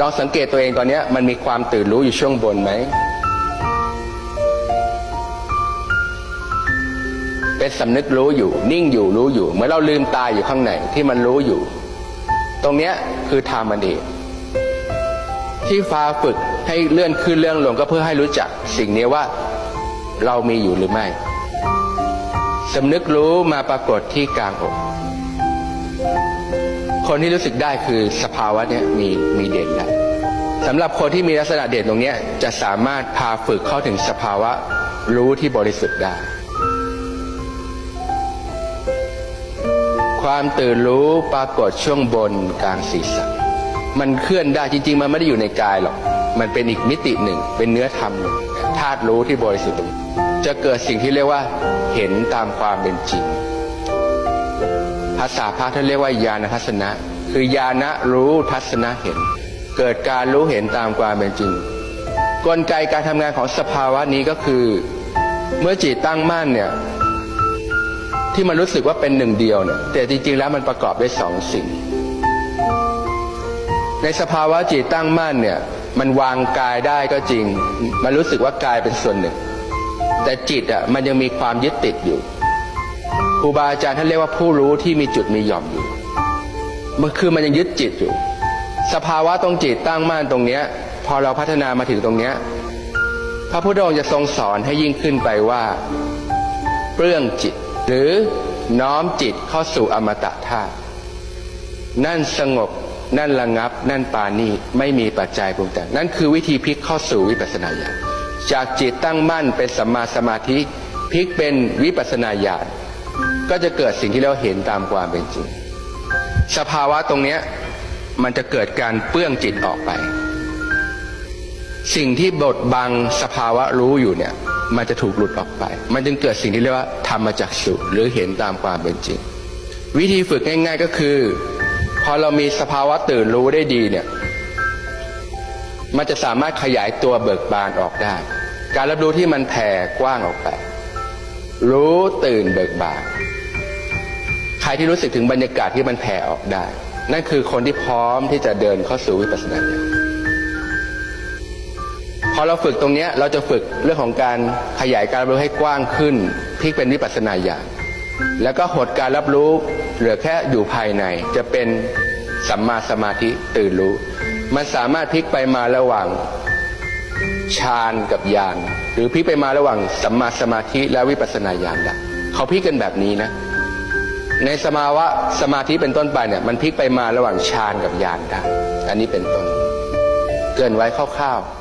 ลองสังเกตตัวเองตอนนี้มันมีความตื่นรู้อยู่ช่วงบนไหม เป็นสำนึกรู้อยู่ นิ่งอยู่รู้อยู่ เหมื่อนเราลืมตาอยู่ข้างในที่มันรู้อยู่ ตรงเนี้ยคือธรรมเดชที่ฟ้าฝึกให้เลื่อนขึ้นเลื่อนลงก็เพื่อให้รู้จัก สิ่งนี้ว่าเรามีอยู่หรือไม่สำนึกรู้มาปรากฏที่กลางอก คนที่รู้สึกได้คือสภาวะเนี้ยมีมีเด่นแล้วสำหรับคนที่มีลักษณะเด่นตรงนี้จะสามารถพาฝึกเข้าถึงสภาวะรู้ที่บริสุทธิ์ได้ ความตื่นรู้ปรากฏช่วงบนกลางศีรษะ มันเคลื่อนได้จริง ๆ มันไม่ได้อยู่ในกายหรอก มันเป็นอีกมิติหนึ่ง เป็นเนื้อธรรมหนึ่งธาตุรู้ที่บริสุทธิ์ตรงนี้จะเกิดสิ่งที่เรียกว่าเห็นตามความเป็นจริง ภาษาพระท่านเรียกว่าญาณทัศนะ คือญาณรู้ทัศนะเห็น เกิดการรู้เห็นตามความเป็นจริง กลไกการทำงานของสภาวะนี้ก็คือ เมื่อจิตตั้งมั่นเนี่ยที่มันรู้สึกว่าเป็นหนึ่งเดียวเนี่ยแต่จริงๆแล้วมันประกอบด้วยสองสิ่ง ในสภาวะจิตตั้งมั่นเนี่ยมันวางกายได้ก็จริง มันรู้สึกว่ากายเป็นส่วนหนึ่ง แต่จิตอะมันยังมีความยึดติดอยู่ ครูบาอาจารย์ท่านเรียกว่าผู้รู้ที่มีจุดมีหย่อมอยู่ มันคือมันยังยึดจิตอยู่ สภาวะตรงจิตตั้งมั่นตรงเนี้ย พอเราพัฒนามาถึงตรงเนี้ย พระพุทธองค์จะทรงสอนให้ยิ่งขึ้นไปว่าเปลื้องจิต หรือน้อมจิตเข้าสู่อมตะธาตุนั่นสงบนั่นระงับ นั่นปานีไม่มีปัจจัยปรุงแต่งนั่นคือวิธีพลิกเข้าสู่วิปัสสนาญาณจากจิตตั้งมั่นเป็นสัมมาสมาธิพลิกเป็นวิปัสสนาญาณ ก็จะเกิดสิ่งที่เราเห็นตามความเป็นจริง สภาวะตรงเนี้ยมันจะเกิดการเปื้องจิตออกไป สิ่งที่บดบังสภาวะรู้อยู่เนี่ย มันจะถูกหลุดออกไป มันจึงเกิดสิ่งที่เรียกว่าธรรมจักสุหรือเห็นตามความเป็นจริง วิธีฝึกง่ายๆก็คือ พอเรามีสภาวะตื่นรู้ได้ดีเนี่ย มันจะสามารถขยายตัวเบิกบานออกได้ การรับรู้ที่มันแผ่กว้างออกไป รู้ตื่นเบิกบานใครที่รู้สึกถึงบรรยากาศที่มันแผ่ออกได้ นั่นคือคนที่พร้อมที่จะเดินเข้าสู่วิปัสสนาญาณพอเราฝึกตรงนี้เราจะฝึกเรื่องของการขยายการรับรู้ให้กว้างขึ้นพลิกเป็นวิปัสสนาญาณแล้วก็หดการรับรู้เหลือแค่อยู่ภายใน จะเป็นสัมมาสมาธิตื่นรู้ มันสามารถพลิกไปมาระหว่าง ฌานกับญาณหรือพลิกไปมาระหว่างสัมมาสมาธิและวิปัสสนาญาณละเขาพลิกกันแบบนี้นะ ในสมาวะสมาธิเป็นต้นไปเนี่ยมันพลิกไปมาระหว่างฌานกับญาณได้อันนี้เป็นต้น เกินไว้คร่าวๆ